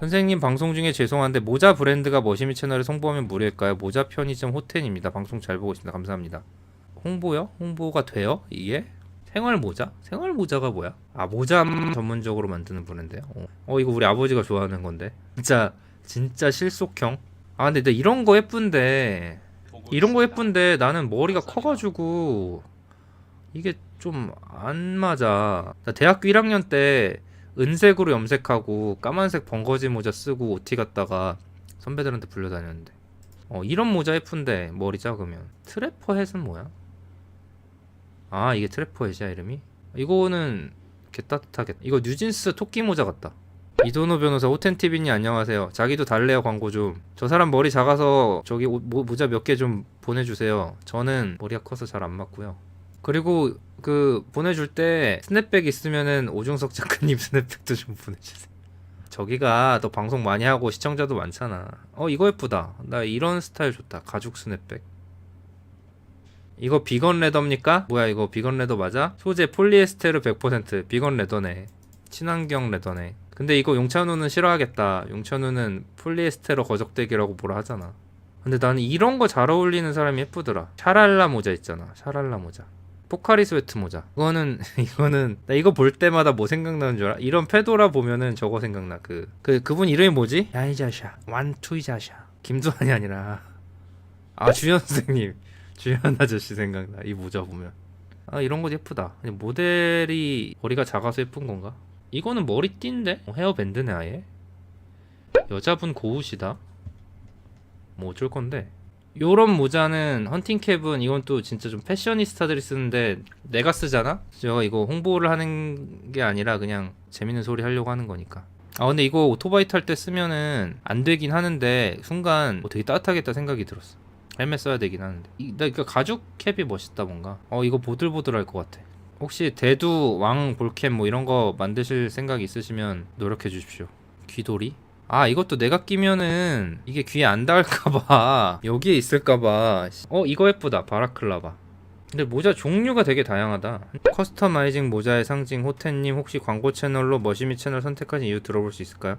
선생님 방송 중에 죄송한데 모자 브랜드가 머시미 채널에 송보하면 무료일까요? 모자 편의점 호텐입니다. 방송 잘 보고 있습니다. 감사합니다. 홍보요? 홍보가 돼요? 이게? 생활 모자? 생활 모자가 뭐야? 아 모자 전문적으로 만드는 브랜드요? 어. 어 이거 우리 아버지가 좋아하는 건데 진짜 진짜 실속형. 아 근데 나 이런 거 예쁜데 이런 거 예쁜데 나는 머리가 커가지고 이게 좀 안 맞아. 나 대학교 1학년 때 은색으로 염색하고 까만색 번거지 모자 쓰고 OT 갔다가 선배들한테 불려다녔는데. 어 이런 모자 예쁜데 머리 작으면. 트래퍼 햇은 뭐야? 아 이게 트래퍼 햇이야 이름이? 이거는 개 따뜻하겠다 이거 뉴진스 토끼 모자 같다. 이도노 변호사 호텐티비님 안녕하세요. 자기도 달래요 광고 좀. 저 사람 머리 작아서 저기 오- 모, 모자 몇 개 좀 보내주세요. 저는 머리가 커서 잘 안 맞고요. 그리고 그 보내줄 때 스냅백 있으면은 오중석 작가님 스냅백도 좀 보내주세요. 저기가 더 방송 많이 하고 시청자도 많잖아. 어 이거 예쁘다. 나 이런 스타일 좋다. 가죽 스냅백. 이거 비건 레더입니까? 뭐야 이거 비건 레더 맞아? 소재 폴리에스테르 100% 비건 레더네. 친환경 레더네. 근데 이거 용찬우는 싫어하겠다. 용찬우는 폴리에스테르 거적대기라고 뭐라 하잖아. 근데 나는 이런 거 잘 어울리는 사람이 예쁘더라. 샤랄라 모자 있잖아. 샤랄라 모자. 포카리 스웨트 모자. 이거는 이거는 나 이거 볼 때마다 뭐 생각나는 줄 알아? 이런 페도라 보면은 저거 생각나. 그그 그, 분 이름이 뭐지? 야이자샤. 완투이자샤. 김두한이 아니라 아 주현 선생님. 주현 아저씨 생각나. 이 모자 보면. 아 이런 거 예쁘다. 모델이 머리가 작아서 예쁜 건가? 이거는 머리띠인데? 어, 헤어밴드네 아예. 여자분 고우시다. 뭐 어쩔 건데? 요런 모자는 헌팅캡은 이건 또 진짜 좀 패셔니스타들이 쓰는데 내가 쓰잖아? 제가 이거 홍보를 하는 게 아니라 그냥 재밌는 소리 하려고 하는 거니까. 아 근데 이거 오토바이 탈 때 쓰면은 안 되긴 하는데 순간 뭐 되게 따뜻하겠다 생각이 들었어. 헬멧 써야 되긴 하는데. 이, 나 이거 가죽 캡이 멋있다 뭔가. 어 이거 보들보들할 것 같아. 혹시 대두 왕 볼캡 뭐 이런 거 만드실 생각 있으시면 노력해 주십시오. 귀돌이 아 이것도 내가 끼면은 이게 귀에 안 닿을까봐 여기에 있을까봐 어 이거 예쁘다. 바라클라바. 근데 모자 종류가 되게 다양하다. 커스터마이징 모자의 상징 호텐님 혹시 광고 채널로 머시미 채널 선택하신 이유 들어볼 수 있을까요?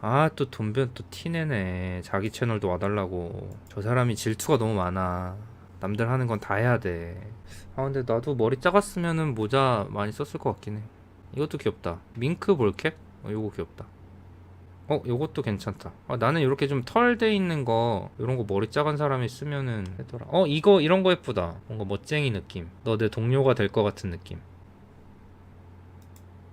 아 또 돈변 또 티내네. 자기 채널도 와달라고. 저 사람이 질투가 너무 많아. 남들 하는 건 다 해야 돼아 근데 나도 머리 작았으면은 모자 많이 썼을 것 같긴 해. 이것도 귀엽다. 밍크 볼캡? 어 요거 귀엽다 어, 요것도 괜찮다. 아, 나는 이렇게 좀 털 돼 있는 거, 이런 거 머리 작은 사람이 쓰면은 되더라. 어, 이거 이런 거 예쁘다. 뭔가 멋쟁이 느낌. 너 내 동료가 될 것 같은 느낌.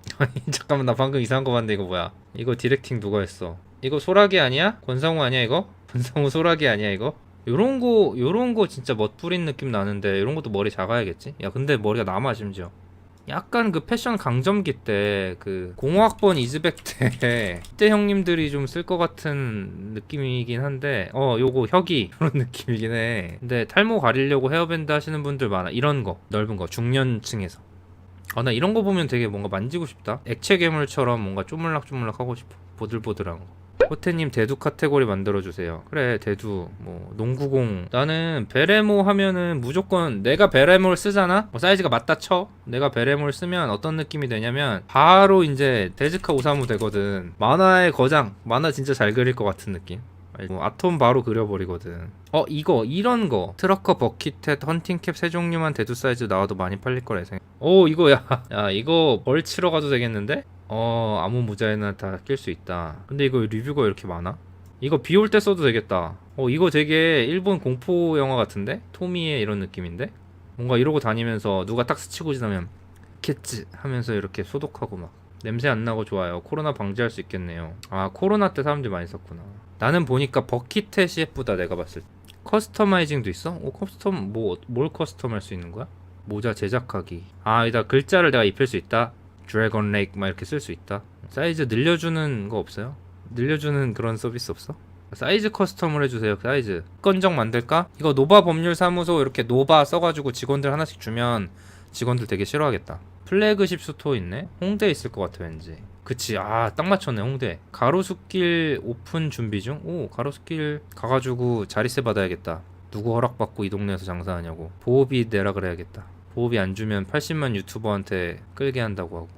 아니, 잠깐만, 나 방금 이상한 거 봤는데 이거 뭐야? 이거 디렉팅 누가 했어? 이거 소라기 아니야? 권상우 아니야 이거? 권상우 소라기 아니야 이거? 요런 거, 요런 거 진짜 멋부린 느낌 나는데, 요런 것도 머리 작아야겠지? 야, 근데 머리가 남아, 심지어. 약간 그 패션 강점기 때 그 공학번 이즈백 때 그때 형님들이 좀 쓸 것 같은 느낌이긴 한데 어 요거 혁이 그런 느낌이긴 해. 근데 탈모 가리려고 헤어밴드 하시는 분들 많아. 이런 거 넓은 거 중년층에서. 아 나 이런 거 보면 되게 뭔가 만지고 싶다. 액체 괴물처럼 뭔가 쪼물락쪼물락 하고 싶어. 보들보들한 거 호태님 대두 카테고리 만들어주세요. 그래 대두 뭐 농구공 나는 베레모 하면은 무조건 내가 베레모를 쓰잖아. 뭐 사이즈가 맞다 쳐. 내가 베레모를 쓰면 어떤 느낌이 되냐면 바로 이제 데즈카 오사무 되거든. 만화의 거장 만화 진짜 잘 그릴 것 같은 느낌. 뭐 아톰 바로 그려버리거든. 어 이거 이런 거 트러커 버킷햇 헌팅캡 세 종류만 대두 사이즈 나와도 많이 팔릴 거라 예상. 오 이거 야, 야 이거 벌 치러 가도 되겠는데? 어 아무 모자에나 다 낄 수 있다. 근데 이거 리뷰가 이렇게 많아? 이거 비 올 때 써도 되겠다. 어 이거 되게 일본 공포 영화 같은데? 토미의 이런 느낌인데? 뭔가 이러고 다니면서 누가 딱 스치고 지나면 캣츠 하면서 이렇게 소독하고 막 냄새 안 나고 좋아요. 코로나 방지할 수 있겠네요. 아 코로나 때 사람들이 많이 썼구나. 나는 보니까 버킷햇이 예쁘다 내가 봤을 때. 커스터마이징도 있어? 어 커스텀 뭐 뭘 커스텀 할 수 있는 거야? 모자 제작하기. 아 여기다 글자를 내가 입힐 수 있다. 드래곤 레이크 막 이렇게 쓸 수 있다. 사이즈 늘려주는 거 없어요? 늘려주는 그런 서비스 없어? 사이즈 커스텀을 해주세요. 사이즈 건정 만들까? 이거 노바 법률사무소 이렇게 노바 써가지고 직원들 하나씩 주면 직원들 되게 싫어하겠다. 플래그십 스토어 있네? 홍대에 있을 것 같아 왠지. 그치 아 딱 맞췄네 홍대. 가로수길 오픈 준비 중? 오 가로수길 가가지고 자리세 받아야겠다. 누구 허락받고 이 동네에서 장사하냐고. 보호비 내라 그래야겠다. 보호비 안 주면 80만 유튜버한테 끌게 한다고 하고